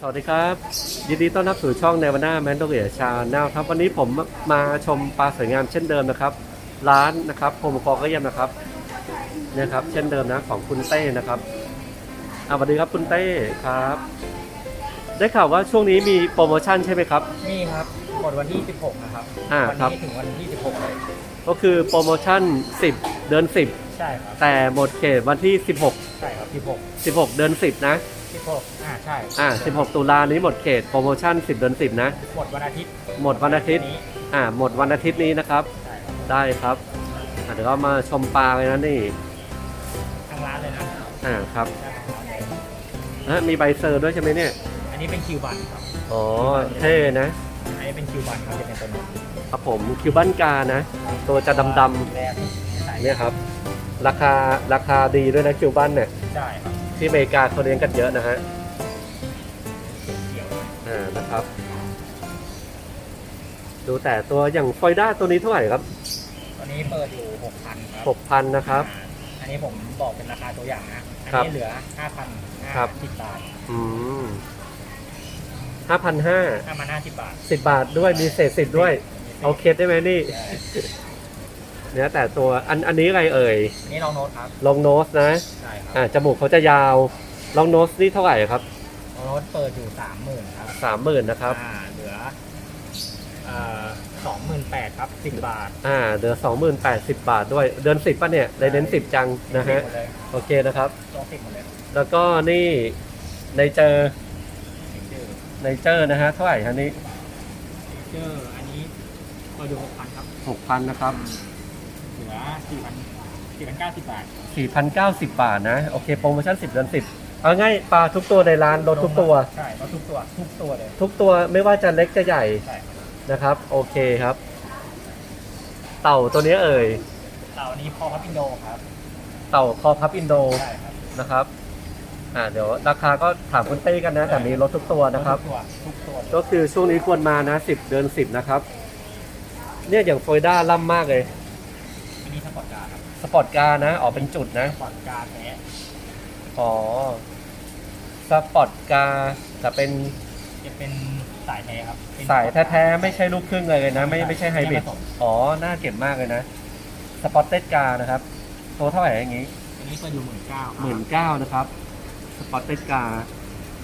สวัสดีครับ ยินดีต้อนรับสู่ช่องในวันหน้าแมนโดเรียชาแนลครับ วันนี้ผมมาชมปลาสวยงามเช่นเดิมนะครับ ร้านนะครับโฮมคอก็เยี่ยมนะครับเนี่ยครับ เช่นเดิมนะของคุณเต้นะครับอ่าสวัสดีครับคุณเต้ครับ ได้ข่าวว่าช่วงนี้มีโปรโมชั่นใช่ไหมครับ นี่ครับหมดวันที่ 16 นะครับ อ่าวัครับ นี้ถึงวันที่ 16เลยก็คือโปรโมชั่น 10 เดือน ใช่ครับ10 แต่หมดเขตวันที่ 16 ใช่ครับ16 16 เดือน 10 นะ 16อ่าใช่อ่า 16 ตุลานี้หมดเขตโปรโมชั่น 10เดือน10 นะ หมดวันอาทิตย์หมดวันอาทิตย์ นี้อ่า หมดวันอาทิตย์นี้นะครับ ใช่ครับได้ครับอะเดี๋ยวเรามาชมปลาเลยนะนี่ ทางร้านเลยนะอ่า ครับได้ทางร้านเลยฮะมีใบเซอร์ด้วยใช่ไหมเนี่ย อันนี้เป็นคิวบันครับอ๋อ เท่นะ อันนี้เป็นคิวบันครับจะเป็นตัวนี้ครับผมคิวบันกานะ ตัวจะดำแรกใช่ๆเนี่ยครับ ราคา ราคาดีด้วยนะคิวบันเนี่ย ใช่ครับ ที่อเมริกาเขาเลี้ยงกันเยอะนะฮะเกี่ยวอ่านะครับ ดูแต่ตัวอย่างฟอยด้าตัวนี้เท่าไหร่ครับตอนนี้เปิดอยู่6,000ครับ6,000นะครับ อ่าอันนี้ผมบอกเป็นราคาตัวอย่างนะ อันครับนี้เหลือ5,000ครับ10บาทอืมห้าพันห้า5,050บาทสิบบาทด้วยมีเศษสิบด้วยเอาเคสได้ไหมนี่ ใช่ เนี่ยแต่ตัวอันอันนี้อะไรเอ่ยอันนี้ลองโน้ตครับลองโนสนะใช่ครับอ่าจมูกเขาจะยาวลองโนสนี่เท่าไหร่ครับลองโน้ตเปิดอยู่30,000ครับสามหมื่นนะครับอ่าเหลือสองหมื่นแปดครับสิบบาทอ่าเหลือสองหมื่นแปดสิบบาทด้วย เดือนสิบป่ะเนี่ยได้เน้นสิบจังนะฮะหมดเลยโอเคนะครับตัวสิบหมดเลยแล้วก็นี่ในเจอฟิกเจอร์ในเจอนะฮะเท่าไหร่ฮะนี่ฟิกเจอร์อันนี้เปิดอยู่หกพันครับหกพันนะครับเหลือ สี่พันสี่พันเก้าสิบบาทสี่พันเก้าสิบบาทนะ โอเค โปรโมชั่นสิบเดือนสิบเอาง่ายปลาทุกตัวในร้านลดทุกตัว ใช่ลดทุกตัวทุกตัวเลยทุกตัวไม่ว่าจะเล็กจะใหญ่ใช่ครับนะครับ โอเคครับ เต่าตัวนี้เอ่ย เต่านี้พอพับอินโดครับเต่าคอพับอินโดใช่ครับนะครับ อ่าเดี๋ยวราคาก็ถามคุณเต้กันนะ แต่มีลดทุกตัวนะครับ ทุกตัวทุกตัวเลยก็คือช่วงนี้ควรมานะ 10 เดือน 10 นะครับ เนี่ยอย่างฟลอริด้าล่ำมากเลยอั นนี้สปอร์ตการ์ดครับสปอร์ตการ์นะ ออกเป็นจุดนะ สปอร์ตการ์ดแท้อ๋อ สปอร์ตการ์แต่เป็นจะเป็นสายแท้ครับเป็นสายแท้ๆไม่ใช่ลูกครึ่งเลยนะ ไม่ไม่ใช่ไฮบริดไม่ผสมอ๋อ น่าเก็บมากเลยนะ สปอร์ตเต็ดการ์นะครับ ตัวเท่าไหร่อย่างงี้อันนี้เปิดอยู่หมื่นเก้าหมื่นเก้านะครับ สปอร์ตเต็ดการ์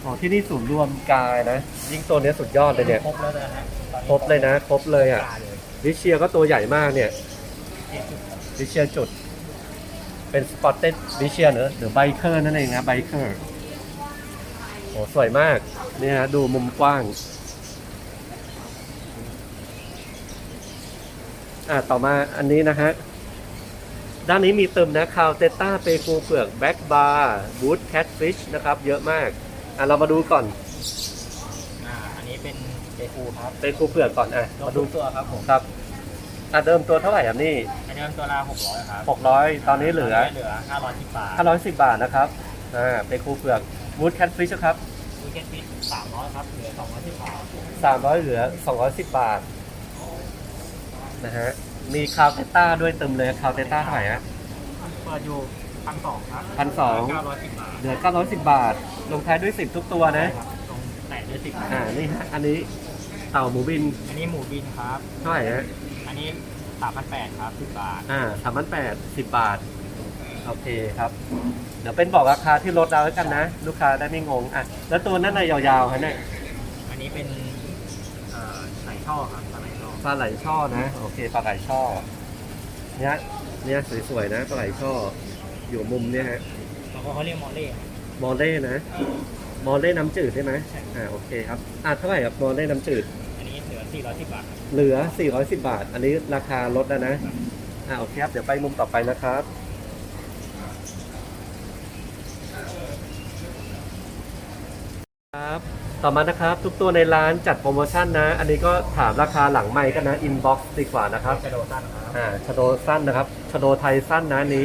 อ๋อที่นี่ศูนย์รวมกายนะ ยิ่งตัวเนี้ยสุดยอดเลยเนี่ย ครบแล้วนะฮะตอนนี้ครบเลยนะ ครบเลยอะ กาเลยวิเชียก็ตัวใหญ่มากเนี่ยเจ็ดจุดครับ วิเชียจุด เป็นสปอตเต็ดวิเชียเนอะหรือไบเกอร์นั่นเองนะไบเกอร์โอ้สวยมากเนี่ยนะดูมุมกว้างอ่าต่อมาอันนี้นะฮะ ด้านนี้มีเติมนะคาวเตต้าเปกูเปลือกแบ็กบาร์บูทแคทฟิชนะครับ เยอะมาก อะเรามาดูก่อนอ่าอันนี้เป็นเดฟูครับเปกูเปลือกก่อนอะลมาดดูทุกตัวครับผมครับอะเดิมตัวเท่าไหร่ครับนี่ อันนี้ตัวละหกร้อยครับ600 ตอนนี้เหลือ เหลือห้าร้อยสิบบาท510 บาทนะครับอ่าเป็นครูเปลือกวูดแคทฟิชครับวีเกนฟิตสามร้อยครับ เหลือสองร้อยสิบบาท300 เหลือ 210 บาทนะฮะมีคาวเตต้าด้วยเติมเลยคาวเตต้าเท่าไหร่ฮะ เปิดอยู่พันสองครับพันสองเก้าร้อยสิบบาทเหลือ 910 บาท ลงท้ายด้วย 10 ทุกตัวนะใช่ครับตรงแตะด้วยสิบอ่า นี่ฮะ อันนี้เต่าหมูบิน อันนี้หมูบินครับ เท่าไหร่ฮะ อันนี้ สามพันแปดครับสิบบาท อ่าสามพันแปดสิบบาท โอเคครับ เดี๋ยวเป็นบอกราคาที่ลดเอาแล้วกันนะ ลูกค้าได้ไม่งง อะ แล้วตัวนั้นน่ะยาวๆฮะเนี่ยอันนี้เป็นเอ่อใส่ช่อครับใส่ช่อปลาไหลช่อนะ โอเคปลาไหลช่อ เนี้ยเนี้ยสวยๆนะปลาไหลช่อ อยู่มุมเนี้ยฮะ แล้วก็เขาเรียกมอลเล่ครับมอลเล่นะ มอลเล่น้ำจืดใช่ไหมใช่อ่าโอเคครับ อะเท่าไหร่ครับมอลเล่น้ำจืด อันนี้เหลือสี่ร้อยสิบบาทครับเหลือ 410 บาท อันนี้ราคาลดแล้วนะ อ่าโอเคครับ เดี๋ยวไปมุมต่อไปนะครับ ครับ ต่อมานะครับ ทุกตัวในร้านจัดโปรโมชั่นนะ อันนี้ก็ถามราคาหลังไมค์กันนะ อินบ็อกซ์ดีกว่านะครับจะโดสั้นครับอ่าชโดสั้นนะครับชโดไทยสั้นนะอันนี้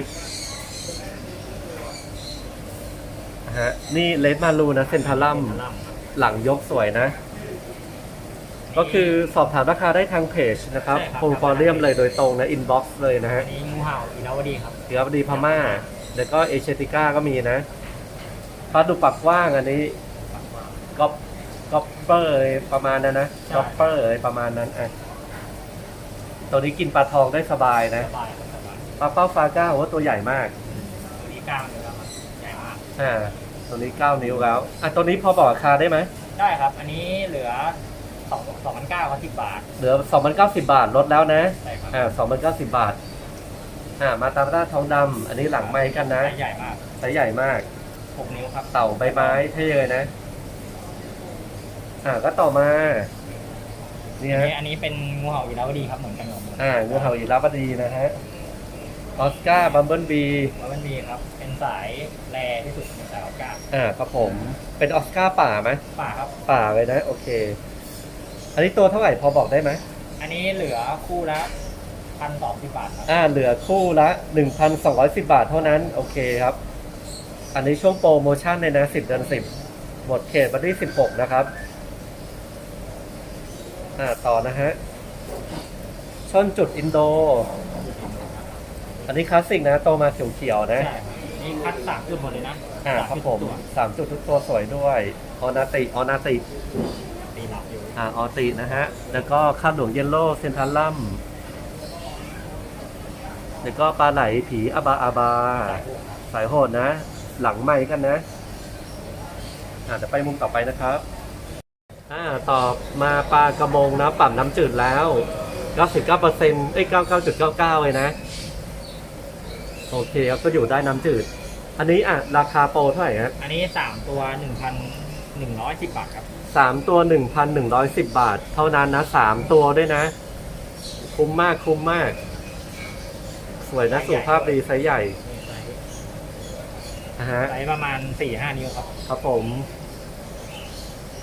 นะฮะ นี่เลดมารูนะ เซนทารัมล่ำครับหลังยกสวยนะ ก็คือสอบถามราคาได้ทางเพจนะครับใช่ครับ โฮมฟอเรียมเลยโดยตรงนะอินบ็อกซ์เลยนะอัฮะนนี้งูเห่าอินาวดีครับ เดี๋ยวดีพม่า แล้วก็เอเชติก้าก็มีนะพาดูปากกว้างอันนี้ก็ก็เปอร์เลยประมาณนั้นนะใช่ก็เปอร์เลยประมาณนั้นอะตัวนี้กินปลาทองได้สบายนะสบายครับสบายปลาเป้าฟาก้าว่าตัวใหญ่มาก ตัวนี้กล้ามเลยครับใหญ่มากอ่าตัวนี้เก้านิ้วแล้ว อะตัวนี้พอบอกราคาได้ไหมได้ครับ อันนี้เหลือ สองสองพันเก้าครับสิบบาทเหลือสองพันเก้าสิบาทลดแล้วนะ ใช่ครับอ่าสองพันเก้าสิบาท อ่า มาตามด้านทองดำอันนี้หลังไม้กันนะไซส์ใหญ่มากไซส์ใหญ่มาก หกนิ้วครับเต่าใบไม้เท่เลยนะ อ่า ก็ต่อมาเนี่อันยนี้อันนี้เป็นงูเห่าอีราวดีครับเหมือนกันหมดอ่างูเห่าอิรับบดีนะฮะ ออสการ์บัมเบิลบี แล้วมันดีครับ เป็นสายแรที่สุดในสายอากาศอ่าครับผม เป็นออสการ์ป่าไหมป่าครับ ป่าเลยนะ โอเค อันนี้ตัวเท่าไหร่พอบอกได้ไหมอันนี้เหลือคู่ละพันสองสิบบาทครับ อ่าเหลือคู่ละ 1,210 บาทเท่านั้น โอเคครับ อันนี้ช่วงโปรโมชั่นเลยนะ 10 เดือน 10 หมดเขตวันที่ 16 นะครับ อ่าต่อนะฮะช่อนจุดอินโด อันนี้คลาสสิกนะโตมาเขียวๆนะ ใช่ครับนี่คัดสามจุดหมดเลยนะอ่าสครับจุดผมตัวสามจุดทุกตัวสวยด้วย ออนาติ ออนาติตีหลับ อยู่อ่าออตินะฮะ แล้วก็ข้าวหลวงเยลโล่เซนทรัลลัม แล้วก็ปลาไหลผีอาบาอาบา สายโหดนะ หลังไม้กันนะ อ่าเดี๋ยวไปมุมต่อไปนะครับอ่าต่อมาปลากระมงนะปรับน้ำจืดแล้ว 99เปอร์เซ็นต์เอ้ย99.99เลยนะ โอเคครับก็อยู่ได้น้ำจืด อันนี้อะราคาโปรเท่าไหร่ฮะอันนี้สามตัวหนึ่งพัน หนึ่งร้อยสิบบาทครับ สามตัวหนึ่งพันหนึ่งร้อยสิบบาท เท่านั้นนะสามตัวด้วยนะ คุ้มมากคุ้มมาก สวยนะสุขภาพดีไซส์ใหญ่นะฮะ ไซส์ประมาณสี่ห้านิ้วครับ ครับผม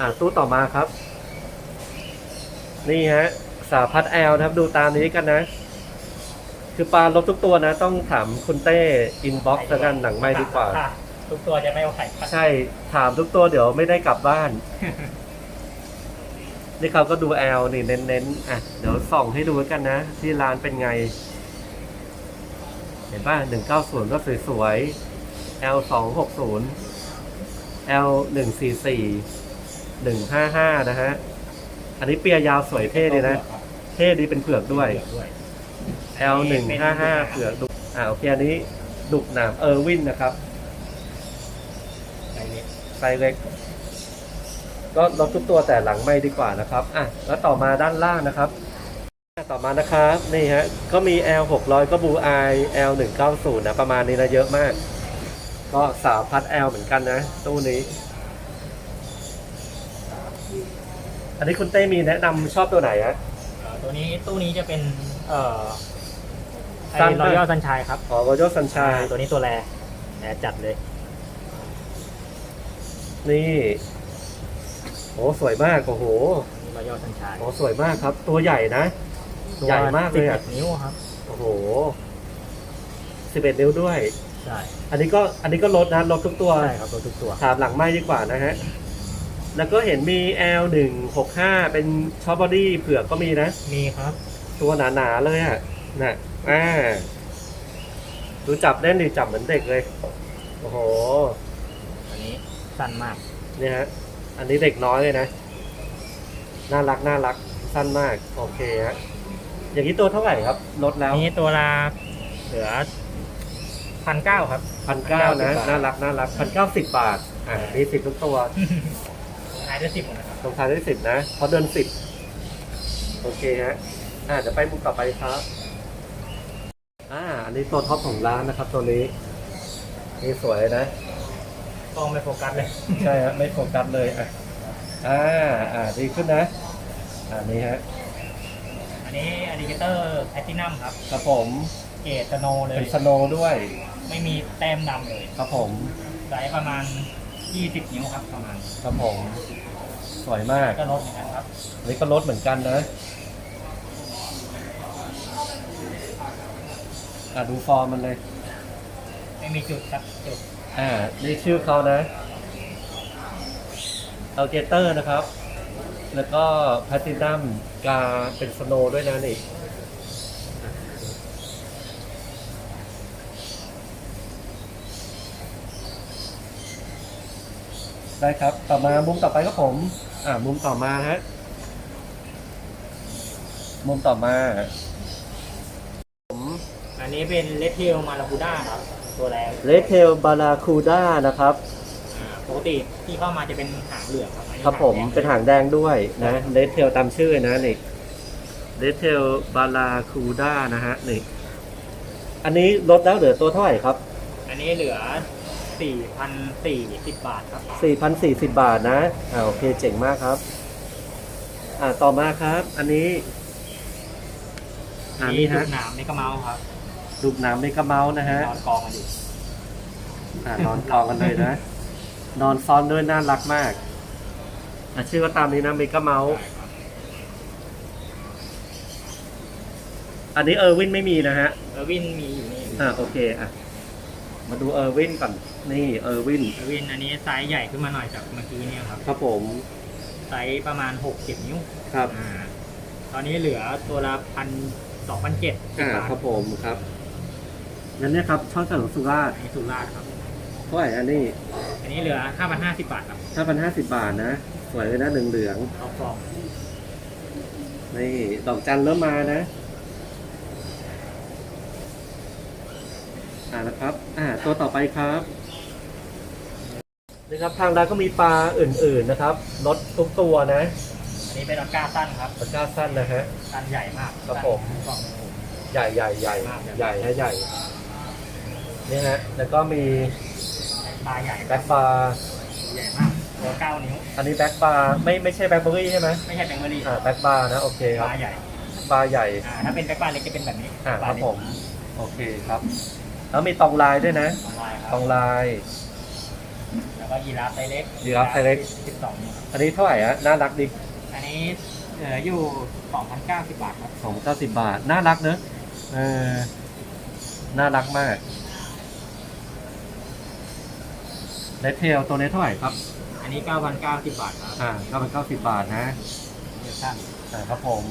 อ่าตู้ต่อมาครับ นี่ฮะ สาพัดแอลนะครับ ดูตามนี้กันนะ คือปลาลบทุกตัวนะ ต้องถามคุณเต้ อินบ็อกซ์กันหนังไม่ดีกว่า ค่ะ ทุกตัวจะไม่เอาไข่คัดใช่ถามทุกตัวเดี๋ยวไม่ได้กลับบ้าน นี่เขาก็ดูแอลนี่เน้นๆอะเดี๋ยวส่องให้ดูแล้วกันนะ ที่ร้านเป็นไง เห็นป่ะหนึ่งเก้าศูนย์ก็สวยๆ L สองหกศูนย์ L หนึ่งสี่สี่หนึ่งห้าห้านะฮะ อันนี้เปียยาวสวยเท่ดีนะ เท่ดีเป็นเผือกด้วยเผือกด้วย L หนึ่งห้าห้าเผือกดุอ่าโอเคอันนี้ดุกหนามเออร์วินนะครับไซส์เล็กไซส์เล็ก ก็ลดทุกตัวแต่หลังไม่ดีกว่านะครับ อะ แล้วต่อมาด้านล่างนะครับอะต่อมานะครับ นี่ฮะ ก็มี L 600ก็บูไอ L 190นะประมาณนี้นะเยอะมาก ก็สาวพัด L เหมือนกันนะ ตู้นี้ อันนี้คุณเต้มีแนะนำชอบตัวไหนฮะเอ่อตัวนี้ตู้นี้จะเป็นเอ่อไอสั้นรปะอยัลซันชัยครับอ๋อโรโจสันชายตัวนี้ตัวแรแรจัดเลย นี่โอ้สวยมากโอ้โหนี่รอยัลซันชัยโอ้สวยมากครับ ตัวใหญ่นะ ใหญ่มากเลยอะนิ้วครับ โอ้โห11นิ้วด้วย ใช่อันนี้ก็อันนี้ก็ลดนะลดทุกตัว ใช่ครับตัวทุกตัว ถามหลังไม่ดีกว่านะฮะ แล้วก็เห็นมี L 1 6 5 เป็นช็อปบอดี้เผือกก็มีนะ มีครับ ตัวหนาๆเลยอะน่ะอ่าดูจับเล่นดิจับเหมือนเด็กเลย โอ้โหอันนี้ สั้นมากเนี่ยฮะ อันนี้เด็กน้อยเลยนะ น่ารักน่ารัก สั้นมาก โอเคฮะ อย่างนี้ตัวเท่าไหร่ครับ ลดแล้วอันนี้ตัวละเหลือพันเก้าครับ พันเก้านะบาทน่ารักน่ารักพันเก้าสิบบาท อ่ามีสิบทุกตัวขายได้สิบหมดนะครับ ลงท้ายด้วยสิบนะ เพราะเดินสิบ โอเคฮะ อ่าเดี๋ยวไปมุมต่อไปครับ อ่า อันนี้ตัวท็อปของร้านนะครับ ตัวนี้ นี่สวยนะ กล้องไม่โฟกัสเลยใช่ฮะไม่โฟกัสเลยอะอ่าอ่าดีขึ้นนะอ่านี่ฮะอันนี้อะดิเกเตอร์แพทินัมครับครับผมเกรดสโนว์เลยเป็นสโนว์ด้วยไม่มีแต้มดำเลยครับผมไซส์ประมาณ 20 นิ้วครับประมาณครับผมสวยมากก็ลดเหมือนกันครับอันนี้ก็ลดเหมือนกันนะอ่าดูฟอร์มมันเลย ไม่มีจุดครับจุด อ่านี่ชื่อเขานะ a l เกเตอร์นะครับ แล้วก็แพทินัมกาเป็นสโนด้วยนะนี่ได้ครับ ต่อมามุมต่อไปครับผม อ่า มุมต่อมาฮะ มุมต่อมา ผม อันนี้เป็นเลดเทลมาลาคูด้าครับ ตัวแรงเลเทลบาราคูด้านะครับ อ่าปกติที่เข้ามาจะเป็นหางเหลืองครับอันนี้ครับผมหางแดงเป็นหางแดงด้วยนะเลเทลตามชื่อนะนี่เลเทลบาราคูด้านะฮะนี่อันนี้ลดแล้วเหลือตัวเท่าไหร่ครับ อันนี้เหลือ 4,410 บาทครับ 4,040 บาทนะอ่าโอเคเจ๋งมากครับ อ่าต่อมาครับ อันนี้ อ่านี่ฮะลูกหนามนี่ก็เมาส์ครับ ดูดน้ำในกระเมาส์นะฮะนอนกองกันอยู่อ่านอนกองกันเลยนะ นอนซ้อนด้วยน่ารักมากอะชื่อว่าตามนี้นะเมกะเมาส์อันนี้เออร์วินไม่มีนะฮะ เออร์วินมีอยู่นี่อ่าโอเคอะ มาดูเออร์วินก่อน นี่เออร์วิน เออร์วินอันนี้ไซส์ใหญ่ขึ้นมาหน่อยจากเมื่อกี้เนี่ยครับ ครับผม ไซส์ประมาณ6-7นิ้ว ครับ อ่า ตอนนี้เหลือตัวละพันสองพันเจ็ดอ่าบาทครับผมครับ งั้นเนี่ยครับช่องจากหลวงสุราษฎร์อันนี้สุราษฎร์ครับ เท่าไหร่อันนี้อันนี้เหลือห้าพันห้าสิบบาทครับห้าพันห้าสิบบาทนะ สวยเลยนะเหลืองเหลืองเอาฟองๆนี่ดอกจันเริ่มมานะ อ่านะครับ อ่า ตัวต่อไปครับนี่ครับทางร้านก็มีปลาอื่นๆนะครับลดทุกตัวนะอันนี้เป็นออก้าสั้นครับปลาก้าสั้นนะฮะ สั้นใหญ่มากครับผม สั้นสองนิ้วใหญ่ใหญ่ใหญ่มากใหญ่ฮะใหญ่ นี่ฮะ แล้วก็มีปลาใหญ่แบ็คบาร์ใหญ่มากตัวเก้านิ้ว อันนี้แบ็คบาร์ไม่ไม่ใช่แบ็คเบอรี่ใช่ไหมไม่ใช่แบงเกอรี่อ่าแบ็คบาร์นะโอเคคปรับลาใหญ่บาร์ใหญ่ อ่าถ้าเป็นแบ็คปลาเล็กจะเป็นแบบนี้อ่าปคลารับเล็กผม โอเคครับ แล้วมีตองลายด้วยนะสองลายครับตองลาย แล้วก็ยีราฟไซส์เล็กยีราฟไซส์เล็ก สิบสองนิ้วอันนี้เท่าไหร่ฮะน่ารักดิอันนี้เหลืออยู่สองพันเก้าสิบบาทครับ สองเก้าสิบบาท น่ารักเนอะเออน่ารักมาก เลเทลตัวนี้เท่าไหร่ครับ อันนี้เก้าพันเก้าสิบบาทครับอ่าเก้าพันเก้าสิบบาทนะเดี๋ยวสั้นอ่าครับผม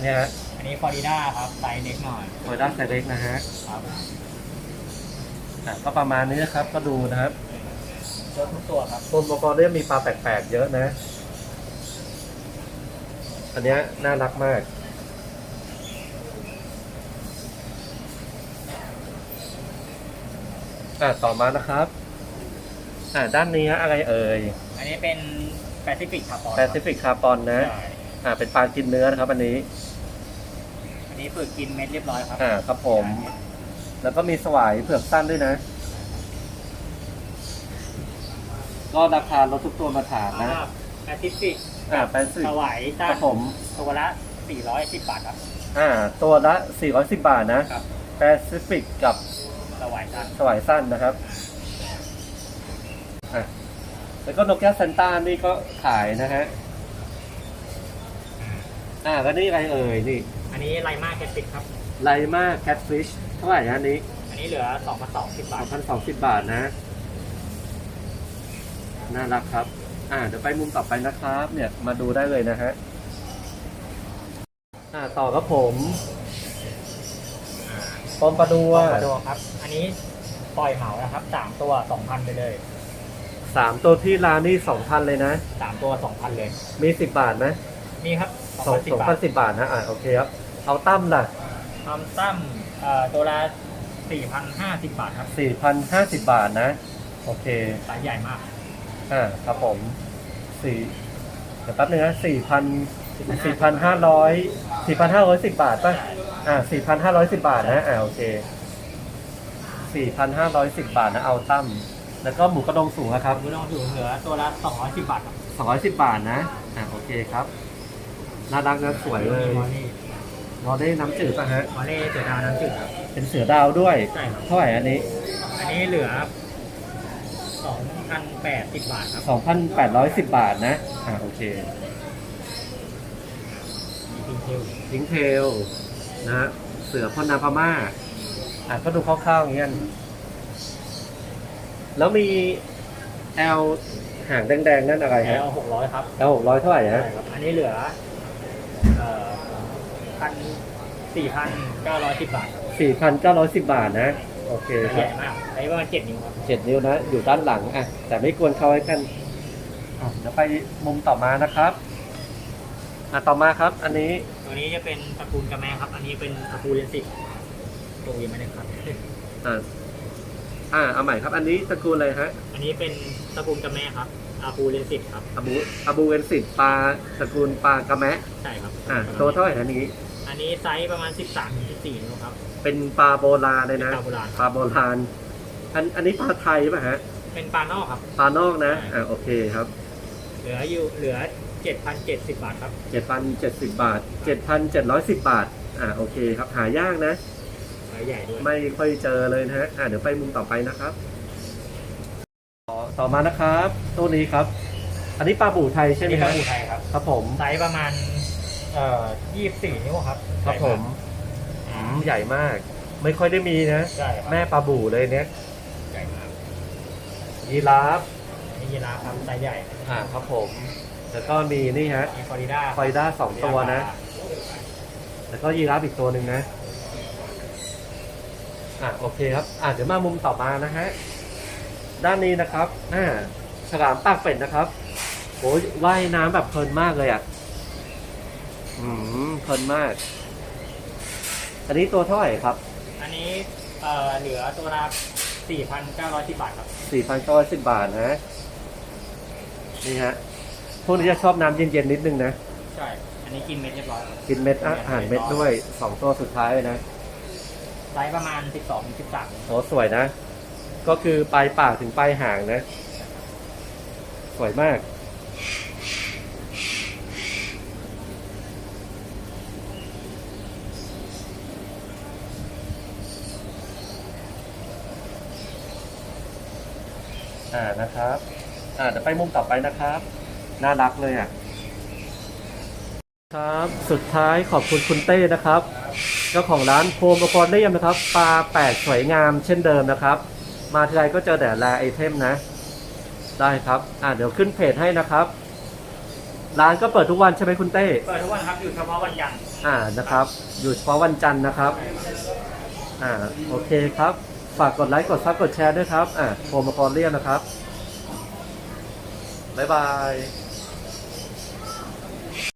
เนี่ยฮะอันนี้ฟลอริด้าครับไซส์เล็กหน่อยโอยด้านไซเล็กนะฮะครับอ่าก็ประมาณนี้นะครับ ก็ดูนะครับเยอะทุกตัวครับโซนบกรเนี่ยมีปลาแปลกๆเยอะนะ อันเนี้ยน่ารักมาก อ่าต่อมานะครับ อ่าด้านนี้อะไรเอ่ยอันนี้เป็นแปซิฟิกคาร์บอนแปซิฟิกคาร์บอนนะใช่อ่าเป็นปลากินเนื้อนะครับอันนี้อันนี้ฝึกกินเม็ดเรียบร้อยครับอ่าครับผม แล้วก็มีสวายเผือกสั้นด้วยนะ ก็ราคาลดทุกตัวมาถามนะแปซิฟิกอ่าแปซิฟิกสวายคตั้รับผมตัวละสี่ร้อยสิบบาทครับอ่าตัวละ410บาทนะครับแปซิฟิกกับสวายตั้นสวายสั้นนะครับ อะแล้วก็นกแก้วซันต้านี่ก็ขายนะฮะ อ่าแล้วนี่อะไรเอ่ยนี่อันนี้ไลมาแคสติกครับ ไลมาแคทฟิชเท่าไหร่ฮะอันนี้อันนี้เหลือสองพันสองสิบบาท2,020บาทนะ น่ารักครับ อ่า เดี๋ยวไปมุมต่อไปนะครับ เนี่ยมาดูได้เลยนะฮะ อ่าต่อครับผมปอมปลาดัวมาดูครับ อันนี้ปล่อยเหมานะครับสามตัวสองพันไปเลย สามตัวที่ร้านนี่สองพันเลยนะ สามตัวสองพันเลยมีสิบบาทไหมนี่ครับสองสิสบองบาพัทนสิบบาทนะอ่าโอเคครับเอาตั้มล่ะทำตั้มเอ่อตัวละสี่พันห้าสิบบาทครับสี่พันห้าสิบบาทนะ โอเค สายใหญ่มากอ่าครับผมสี่เดี๋ยวแป๊บนึงนะสี่พันสี่พันห้าร้อยสี่พันห้าร้อยสิบบาทป่ะอ่าสี่พันห้าร้อยสิบบาทนะอ่าโอเคสี่พันห้าร้อยสิบบาทนะเอาตั้ม แล้วก็หมูกระดงสูงนะครับคุณลองถือเหลือตัวละสองร้อยสิบบาทครับสองร้อยสิบบาทนะอ่าโอเคครับน่ารักนะสวยเลยมอลลี่มอได้น้ำจืดป่ะฮะมอลเล่เสือดาวน้ำจืดครับ เป็นเสือดาวด้วย ใช่ครับ เท่าไหร่อันนี้ อันนี้เหลือสองพันแปดสิบบาทครับ2,810 บาทนะอ่าโอเคมีพิงเทลพิงเทลนะฮะเสือพ่อนาพม่าอะก็ดูคร่าวๆอย่างเงี้ย แล้วมีแอลหางแดงๆ นั่นอะไรแอฮะ ลหกร้อยครับแอลหกร้อยเท่าไหร่ใช่ฮะครับ อันนี้เหลือเอ่อพันสี่พันเก้าร้อยสิบบาทครับสี่พันเก้าร้อยสิบบาทนะ โอเคคใหรับญ่มาก อันนี้ประมาณเจ็ดนิ้วครับ เจ็ดนิ้วนะ อยู่ด้านหลังอะ แต่ไม่ควรเข้าให้กันอะเดี๋ยวไปมุมต่อมานะครับ อะ ต่อมาครับ อันนี้ ตัวนี้จะเป็นตระกูลกระแมครับ อันนี้เป็นตระกูลเลนสิบตัวยังไม่ได้ครับ อ่า อ่าเอาใหม่ครับ อันนี้ตระกูลอะไรฮะอันนี้เป็นตระกูลกระแมครับอาคูเลนสิบครับอาบูอาบูเวนสิตปลาตระกูลปลากระแมะใช่ครับอ่าตัวเท่าไหร่อันนี้ อันนี้ไซส์ประมาณ 13 14นิ้วครับ เป็นปลาโบราณเลยนะปลาโบราณปลาโบราณอันอันนี้ปลาไทยป่ะฮะเป็นปลานอกครับปลานอกนะใช่อ่าโอเคครับ เหลืออยู่เหลือ 7,070 บาทครับเจ็ดพันเจ็ดสิบบาทเจ็ดพันเจ็ดร้อยสิบบาทอ่าโอเคครับหายากนะ ไซส์ใหญ่ด้วย ไม่ค่อยเจอเลยนะฮะอ่าเดี๋ยวไปมุมต่อไปนะครับต่อต่อมานะครับตัวนี้ครับ อันนี้ปลาบู่ไทยใช่ไหมนี่คปรัลาบบูไทยครับ ครับผม ไซส์ประมาณเอ่อ24นิ้วครับครับผมอืมใหญ่มาก ไม่ค่อยได้มีนะใช่ครับแม่ปลาบู่เลยเนี้ยใหญ่มากยีราฟนี่ยีราฟครับไซส์ใหญ่อ่าครับผม แล้วก็มีนี่ฮะมีฟลอริด้าฟอยด้าสองตัวนะ แล้วก็ยีราฟอีกตัวหนึ่งนะ อะโอเคครับอะเดี๋ยวมามุมต่อมานะฮะด้านนี้นะครับอ่าฉลามปากเป็ดนะครับโอ้ยว่ายน้ำแบบเพลินมากเลยอะอืมเพลินมาก อันนี้ตัวเท่าไหร่ครับอันนี้เอ่อเหลือตัวละ4,910บาทครับ สี่พันเก้าร้อยสิบบาทนะนี่ฮะพวกนี้จะชอบน้ำเย็นๆนิดนึงนะ ใช่ อันนี้กินเม็ดเรียบร้อยครับกินเม็ดอาหารเม็ดด้วยสองตัวสุดท้ายเลยนะ ไซส์ประมาณ 12-13โอ้สวยนะ ก็คือปลายปากถึงปลายหางนะ สวยมาก อ่านะครับ อ่าเดี๋ยวไปมุมต่อไปนะครับ น่ารักเลยอะ ครับ สุดท้ายขอบคุณคุณเต้นะครับ เจ้าของร้านโฮมอควาเรียมนะครับปลาแปลกสวยงามเช่นเดิมนะครับ มาทีไรก็เจอแต่แรไอเทมนะ ได้ครับอ่าเดี๋ยวขึ้นเพจให้นะครับ ร้านก็เปิดทุกวันใช่ไหมคุณเต้ เปิดทุกวันครับอยู่เฉพาะวันจันทร์อ่านะครับ อยู่เฉพาะวันจันทร์นะครับ อ่าโอเคครับ ฝากกดไลค์กดซับกดแชร์ด้วยครับอ่าโฮมอควาเรียมนะครับบ๊ายบาย